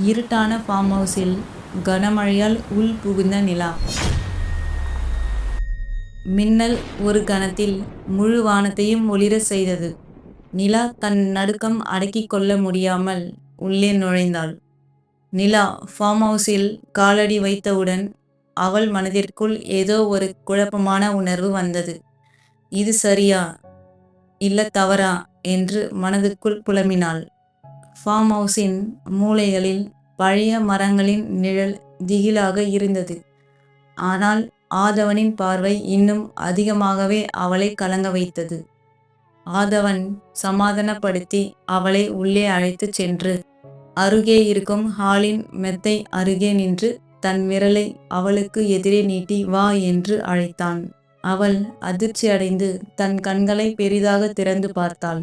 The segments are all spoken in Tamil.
இருட்டான ஃபார்ம் ஹவுஸில் கனமழையால் உள் புகுந்த நிலா. மின்னல் ஒரு கணத்தில் முழு வானத்தையும் ஒளிரச் செய்தது. நிலா தன் நடுக்கம் அடக்கிக் கொள்ள முடியாமல் உள்ளே நுழைந்தாள். நிலா ஃபார்ம் ஹவுஸில் காலடி வைத்தவுடன் அவள் மனதிற்குள் ஏதோ ஒரு குழப்பமான உணர்வு வந்தது. இது சரியா? இல்ல தவறா? என்று மனதுக்குள் புலம்பினாள். ஃபார்ம் ஹவுஸின் மூலைகளில் பழைய மரங்களின் நிழல் திகிலாக இருந்தது. ஆனால் ஆதவனின் பார்வை இன்னும் அதிகமாகவே அவளை கலங்க வைத்தது. ஆதவன் சமாதானப்படுத்தி அவளை உள்ளே அழைத்துச் சென்று அருகே இருக்கும் ஹாலின் மெத்தை அருகே நின்று தன் விரலை அவளுக்கு எதிரே நீட்டி வா என்று அழைத்தான். அவள் அதிர்ச்சியடைந்து தன் கண்களை பெரிதாக திறந்து பார்த்தாள்.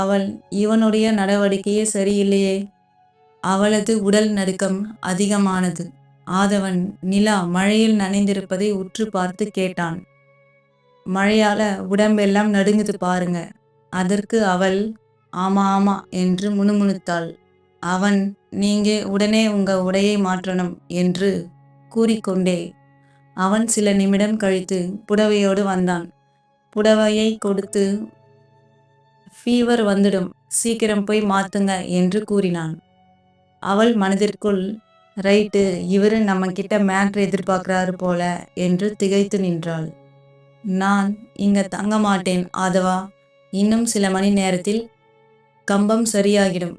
அவள் இவனுடைய நடவடிக்கையே சரியில்லையே. அவளது உடல் நடுக்கம் அதிகமானது. ஆதவன் நிலா மழையில் நனைந்திருப்பதை உற்று பார்த்து கேட்டான். மழையால உடம்பெல்லாம் நடுங்குது பாருங்க. அதற்கு அவள் ஆமா ஆமா என்று முணுமுணுத்தாள். அவன் நீங்க உடனே உங்க உடையை மாற்றணும் என்று கூறிக்கொண்டே அவன் சில நிமிடம் கழித்து புடவையோடு வந்தான். புடவையை கொடுத்து ஃபீவர் வந்துடும். சீக்கிரம் போய் மாத்துங்க என்று கூறினான். அவள் மனதிற்குள் ரைட்டு இவரு நம்ம கிட்ட மேட்ரு எதிர்பார்க்கிறாரு போல என்று திகைத்து நின்றாள். நான் இங்க தங்க மாட்டேன் ஆதவா. இன்னும் சில மணி நேரத்தில் கம்பம் சரியாகிடும்.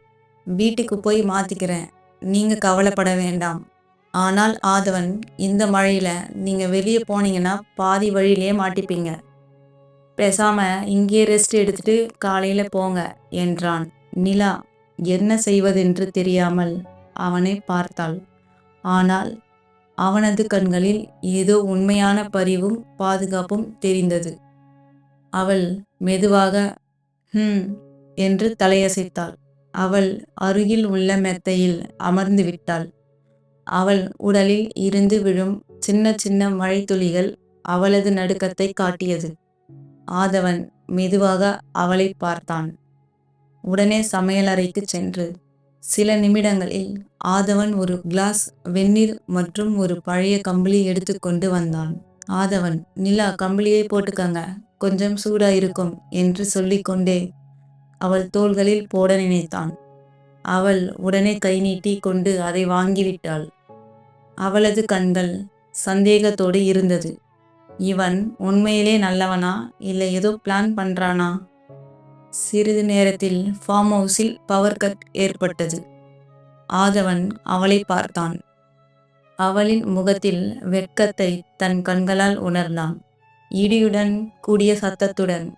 வீட்டுக்கு போய் மாத்திக்கிறேன். நீங்க கவலைப்பட வேண்டாம். ஆனால் ஆதவன் இந்த மழையில நீங்க வெளியே போனீங்கன்னா பாதி வழியிலே மாட்டிப்பீங்க. பேசாம இங்கே ரெஸ்ட் எடுத்துட்டு காலையில போங்க என்றான். நிலா என்ன செய்வதென்று தெரியாமல் அவனை பார்த்தாள். ஆனால் அவனது கண்களில் ஏதோ உண்மையான பரிவும் பாதுகாப்பும் தெரிந்தது. அவள் மெதுவாக ஹம் என்று தலையசைத்தாள். அவள் அருகில் உள்ள மெத்தையில் அமர்ந்து விட்டாள். அவள் உடலில் இருந்து விழும் சின்ன சின்ன மழைத்துளிகள் அவளது நடுக்கத்தை காட்டியது. ஆதவன் மெதுவாக அவளை பார்த்தான். உடனே சமையலறைக்கு சென்று சில நிமிடங்களில் ஆதவன் ஒரு கிளாஸ் வெந்நீர் மற்றும் ஒரு பழைய கம்பளி எடுத்துக்கொண்டு வந்தான். ஆதவன் நிலா கம்பளியை போட்டுக்கங்க. கொஞ்சம் சூடா இருக்கும் என்று சொல்லிக்கொண்டே அவள் தோள்களில் போட நினைத்தான். அவள் உடனே கை நீட்டி கொண்டு அதை வாங்கிவிட்டாள். அவளது கண்கள் சந்தேகத்தோடு இருந்தது. இவன் உண்மையிலே நல்லவனா? இல்லை ஏதோ பிளான் பண்றானா? சிறிது நேரத்தில் ஃபார்ம் ஹவுஸில் பவர் கட் ஏற்பட்டது. ஆதவன் அவளை பார்த்தான். அவளின் முகத்தில் வெட்கத்தை தன் கண்களால் உணர்ந்தான். இடியுடன் கூடிய சத்தத்துடன்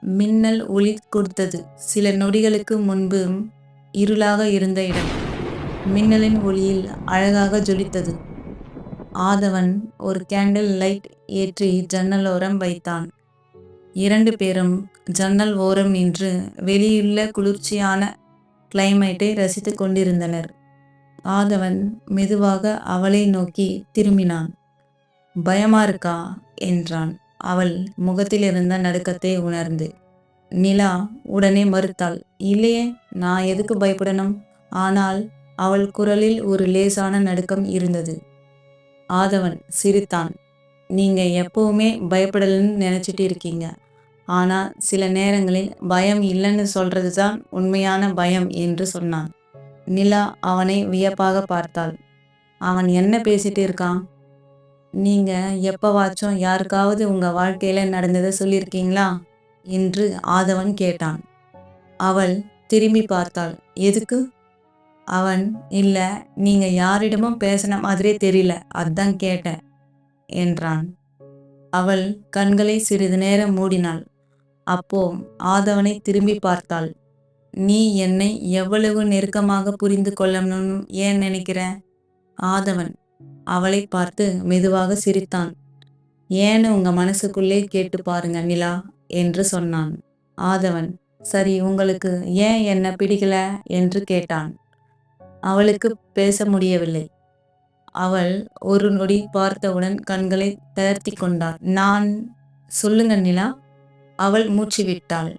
மின்னல் ஒளி கொடுத்தது. சில நொடிகளுக்கு முன்பு இருளாக இருந்த இடம் மின்னலின் ஒளியில் அழகாக ஜொலித்தது. ஆதவன் ஒரு கேண்டில் லைட் ஏற்றி ஜன்னலோரம் வைத்தான். இரண்டு பேரும் ஜன்னல் ஓரம் நின்று வெளியுள்ள குளிர்ச்சியான கிளைமேட்டை ரசித்துக் கொண்டிருந்தனர். ஆதவன் மெதுவாக அவளை நோக்கி திரும்பினான். பயமா இருக்கா? என்றான். அவள் முகத்தில் இருந்த நடுக்கத்தை உணர்ந்து. நிலா உடனே மறுத்தாள். இல்லையே நான் எதுக்கு பயப்படணும்? ஆனால் அவள் குரலில் ஒரு லேசான நடுக்கம் இருந்தது. ஆதவன் சிரித்தான். நீங்க எப்பவுமே பயப்படலன்னு நினைச்சிட்டு இருக்கீங்க. ஆனா சில நேரங்களில் பயம் இல்லைன்னு சொல்கிறது தான் உண்மையான பயம் என்று சொன்னான். நிலா அவனை வியப்பாக பார்த்தாள். அவன் என்ன பேசிட்டு இருக்கான்? நீங்க எப்பவாச்சும் யாருக்காவது உங்க வாழ்க்கையில நடந்ததை சொல்லியிருக்கீங்களா? என்று ஆதவன் கேட்டான். அவள் திரும்பி பார்த்தாள். எதுக்கு? அவன் இல்லை நீங்கள் யாரிடமும் பேசின மாதிரியே தெரியல அதான் கேட்டேன் என்றான். அவள் கண்களை சிறிது நேரம் மூடினாள். அப்போ ஆதவனை திரும்பி பார்த்தாள். நீ என்னை எவ்வளவு நெருக்கமாக புரிந்து கொள்ளணும்னு ஏன் நினைக்கிற ஆதவன் அவளை பார்த்து மெதுவாக சிரித்தான். ஏன்னு உங்க மனசுக்குள்ளே கேட்டு பாருங்க நிலா என்று சொன்னான். ஆதவன் சரி உங்களுக்கு ஏன் என்ன பிடிக்கல? என்று கேட்டான். அவளுக்கு பேச முடியவில்லை அவள் ஒரு நொடி பார்த்தவுடன் கண்களை தளர்த்தி கொண்டாள் நான் சொல்லுங்க நிலா அவள் மூச்சு விட்டாள்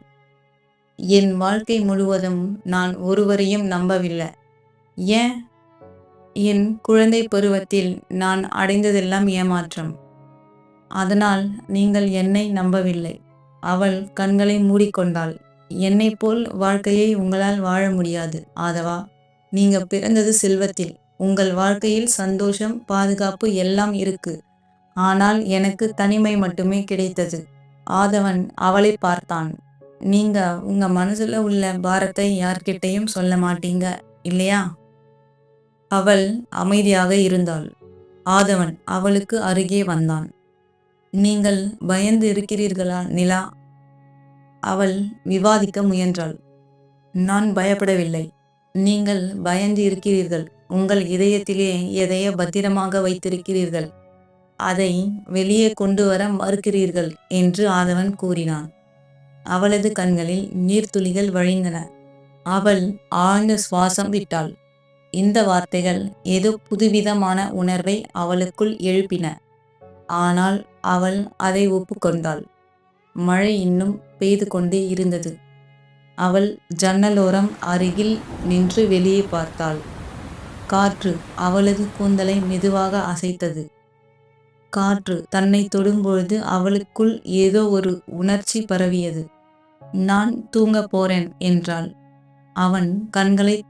என் வாழ்க்கை முழுவதும் நான் ஒருவரையும் நம்பவில்லை ஏன் என் குழந்தை பருவத்தில் நான் அடைந்ததெல்லாம் ஏமாற்றம். அதனால் நீங்கள் என்னை நம்பவில்லை. அவள் கண்களை மூடிக்கொண்டாள். என்னை போல் வாழ்க்கையை உங்களால் வாழ முடியாது, ஆதவா. நீங்க பிறந்தது செல்வத்தில். உங்கள் வாழ்க்கையில் சந்தோஷம், பாதுகாப்பு எல்லாம் இருக்கு. ஆனால் எனக்கு தனிமை மட்டுமே கிடைத்தது. ஆதவன் அவளை பார்த்தான். நீங்க உங்க மனசுல உள்ள பாரத்தை யார்கிட்டயும் சொல்ல மாட்டீங்க, இல்லையா? அவள் அமைதியாக இருந்தாள். ஆதவன் அவளுக்கு அருகே வந்தான். நீங்கள் பயந்து இருக்கிறீர்களா, நிலா? அவள் விவாதிக்க முயன்றாள். நான் பயப்படவில்லை. நீங்கள் பயந்து இருக்கிறீர்கள். உங்கள் இதயத்திலே எதையோ பத்திரமாக வைத்திருக்கிறீர்கள். அதை வெளியே கொண்டு வர மறுக்கிறீர்கள் என்று ஆதவன் கூறினான். அவளது கண்களில் நீர்த்துளிகள் வழிந்தன. அவள் ஆழ்ந்த சுவாசம் விட்டாள். இந்த வார்த்தைகள் ஏதோ புதுவிதமான உணர்வை அவளுக்குள் எழுப்பின. ஆனால் அவள் அதை ஒப்புக்கொண்டாள். மழை இன்னும் பெய்து கொண்டே இருந்தது. அவள் ஜன்னலோரம் அருகில் நின்று வெளியே பார்த்தாள். காற்று அவளது கூந்தலை மெதுவாக அசைத்தது. காற்று தன்னை தொடும்பொழுது அவளுக்குள் ஏதோ ஒரு உணர்ச்சி பரவியது. நான் தூங்கப் போறேன் என்றாள். அவன் கண்களை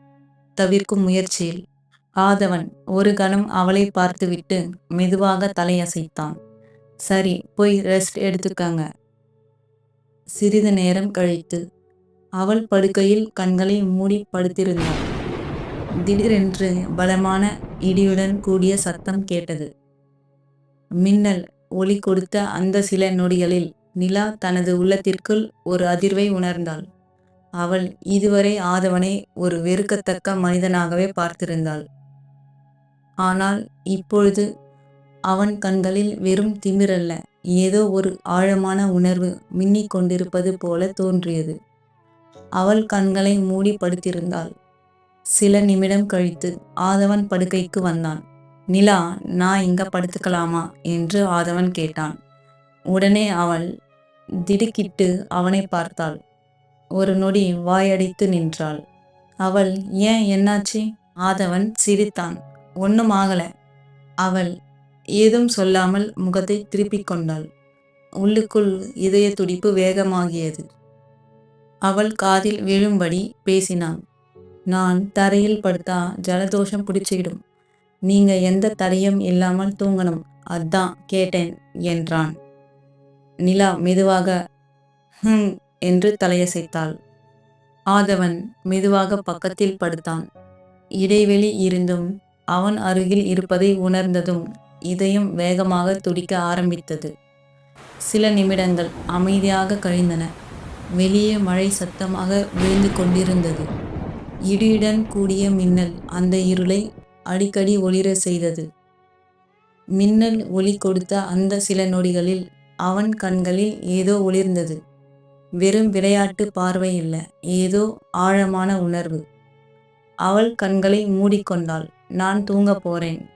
தவிர்க்கும் முயற்சியில். ஆதவன் ஒரு கணம் அவளை பார்த்துவிட்டு மெதுவாக தலையசைத்தான். சரி போய் ரெஸ்ட் எடுத்துக்கங்க. சிறிது நேரம் கழித்து அவள் படுக்கையில் கண்களை மூடி படுத்திருந்தாள். திடீரென்று பலமான இடியுடன் கூடிய சத்தம் கேட்டது. மின்னல் ஒளி கொடுத்த அந்த சில நொடிகளில் நிலா தனது உள்ளத்திற்குள் ஒரு அதிர்வை உணர்ந்தாள். அவள் இதுவரை ஆதவனை ஒரு வெறுக்கத்தக்க மனிதனாகவே பார்த்திருந்தாள். ஆனால் இப்பொழுது அவன் கண்களில் வெறும் திமிரல்ல, ஏதோ ஒரு ஆழமான உணர்வு மின்னிக் கொண்டிருப்பது போல தோன்றியது. அவள் கண்களை மூடி படுத்திருந்தாள். சில நிமிடம் கழித்து ஆதவன் படுக்கைக்கு வந்தான். நிலா நான் இங்க படுத்துக்கலாமா? என்று ஆதவன் கேட்டான். உடனே அவள் திடுக்கிட்டு அவனை பார்த்தாள். ஒரு நொடி வாயடித்து நின்றாள். அவள் ஏன் என்னாச்சு? ஆதவன் சிரித்தான். ஒன்றும் ஆகல. அவள் ஏதும் சொல்லாமல் முகத்தை திருப்பிக் கொண்டாள். உள்ளுக்குள் இதய துடிப்பு வேகமாகியது. அவள் காதில் விழும்படி பேசினான். நான் தரையில் படுத்தா ஜலதோஷம் பிடிச்சிடும் நீங்க எந்த தடையும் இல்லாமல் தூங்கணும். அதான் கேட்டேன் என்றான். நிலா மெதுவாக ஹம் என்று தலையசைத்தாள். ஆதவன் மெதுவாக பக்கத்தில் படுத்தான். இடைவெளி இருந்தும் அவன் அருகில் இருப்பதை உணர்ந்ததும் இதயம் வேகமாக துடிக்க ஆரம்பித்தது. சில நிமிடங்கள் அமைதியாக கழிந்தன. வெளியே மழை சத்தமாக விழுந்து கொண்டிருந்தது. இடியுடன் கூடிய மின்னல் அந்த இருளை அடிக்கடி ஒளிரச் செய்தது. மின்னல் ஒளி கொடுத்த அந்த சில நொடிகளில் அவன் கண்களில் ஏதோ ஒளிர்ந்தது. வெறும் விளையாட்டு பார்வை இல்லை ஏதோ ஆழமான உணர்வு. அவள் கண்களை மூடிக்கொண்டாள். நான் தூங்கப் போறேன்.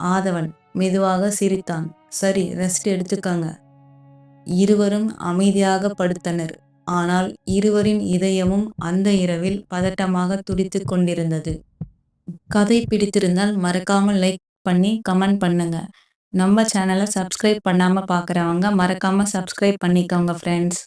ஆதவன் மெதுவாக சிரித்தான். சரி ரெஸ்ட் எடுத்துக்கங்க. இருவரும் அமைதியாகப் படுத்தனர். ஆனால் இருவரின் இதயமும் அந்த இரவில் பதட்டமாக துடித்து கொண்டிருந்தது. கதை பிடித்திருந்தால் மறக்காம லைக் பண்ணி கமெண்ட் பண்ணுங்க. நம்ம சேனலை சப்ஸ்கிரைப் பண்ணாம பாக்குறவங்க மறக்காம சப்ஸ்கிரைப் பண்ணிக்கோங்க ஃப்ரெண்ட்ஸ்.